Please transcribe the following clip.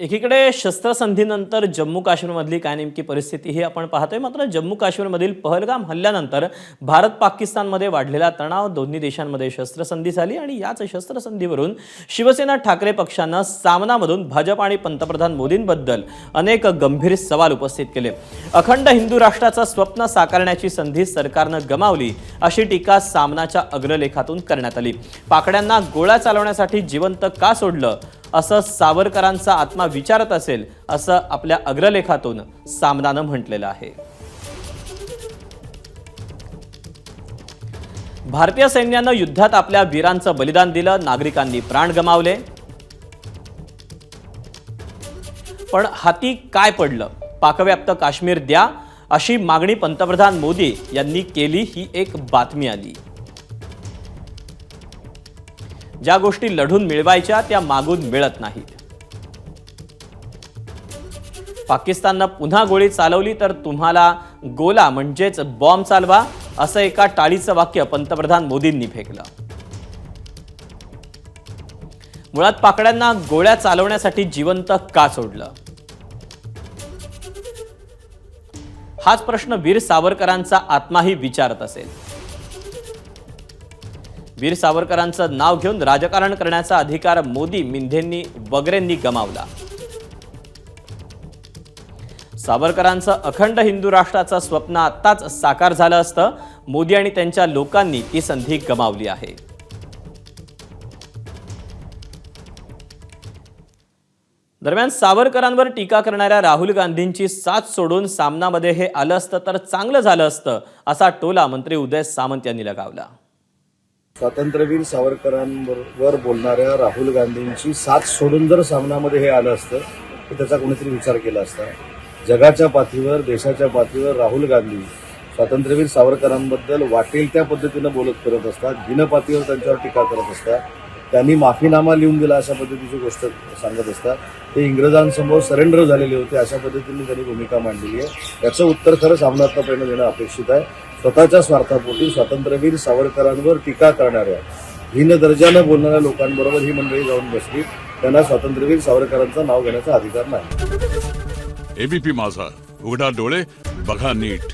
एकीकडे शस्त्रसंधीनंतर जम्मू काश्मीरमधली काय नेमकी परिस्थिती ही आपण पाहतोय. मात्र जम्मू काश्मीरमधील पहलगाम हल्ल्यानंतर भारत पाकिस्तानमध्ये वाढलेला तणाव दोन्ही देशांमध्ये शस्त्रसंधी झाली आणि याच शस्त्रसंधीवरून शिवसेना ठाकरे पक्षानं सामनामधून भाजप आणि पंतप्रधान मोदींबद्दल अनेक गंभीर सवाल उपस्थित केले. अखंड हिंदू राष्ट्राचं स्वप्न साकारण्याची संधी सरकारनं गमावली अशी टीका सामनाच्या अग्रलेखातून करण्यात आली. पाकड्यांना गोळ्या चालवण्यासाठी जिवंत का सोडलं? असं सावरकरांचा आत्मा विचारत असेल असं आपल्या अग्रलेखातून सामनानं म्हटलेलं आहे. भारतीय सैन्यानं युद्धात आपल्या वीरांचं बलिदान दिलं नागरिकांनी प्राण गमावले. पण हाती काय पडलं? पाकव्याप्त काश्मीर द्या अशी मागणी पंतप्रधान मोदी यांनी केली ही एक बातमी आली. ज्या गोष्टी लढून मिळवायच्या त्या मागून मिळत नाहीत. पाकिस्ताननं पुन्हा गोळी चालवली तर तुम्हाला गोला म्हणजेच बॉम्ब चालवा असं एका टाळीचं वाक्य पंतप्रधान मोदींनी फेकलं. मुळात पाकड्यांना गोळ्या चालवण्यासाठी जिवंत का सोडलं? हाच प्रश्न वीर सावरकरांचा आत्माही विचारत असेल. वीर सावरकरांचं नाव घेऊन राजकारण करण्याचा अधिकार मोदी मिंधेंनी वगैरेंनी गमावला. सावरकरांचं अखंड हिंदू राष्ट्राचं स्वप्न आत्ताच साकार झालं असतं. मोदी आणि त्यांच्या लोकांनी ती संधी गमावली आहे. दरम्यान सावरकरांवर टीका करणाऱ्या राहुल गांधींची साथ सोडून सामनामध्ये हे आलं असतं तर चांगलं झालं असतं असा टोला मंत्री उदय सामंत यांनी लगावला. स्वातंत्र्यवीर सावरकरांवर बोलणाऱ्या राहुल गांधींची साथ सोडून जर सामनामध्ये हे आलं असतं तर त्याचा कोणीतरी विचार केला असता. जगाच्या पातळीवर देशाच्या पातळीवर राहुल गांधी स्वातंत्र्यवीर सावरकरांबद्दल वाटेल त्या पद्धतीनं बोलत करत असतात दिनपातळीवर त्यांच्यावर टीका करत असतात. त्यांनी माफीनामा लिहून दिला अशा पद्धतीची गोष्ट सांगत असतात. ते इंग्रजांसमोर सरेंडर झालेले होते अशा पद्धतीने त्यांनी भूमिका मांडलेली आहे. त्याचं उत्तर खरं सामनात्मकपणे देणं अपेक्षित आहे. स्वतःच्या स्वार्थापोटी स्वातंत्र्यवीर सावरकरांवर टीका करणाऱ्या हीन दर्जानं बोलणाऱ्या लोकांबरोबर ही मंडळी जाऊन बसली. त्यांना स्वातंत्र्यवीर सावरकरांचं नाव घेण्याचा अधिकार नाही. एबीपी माझा उघडा डोळे बघा नीट.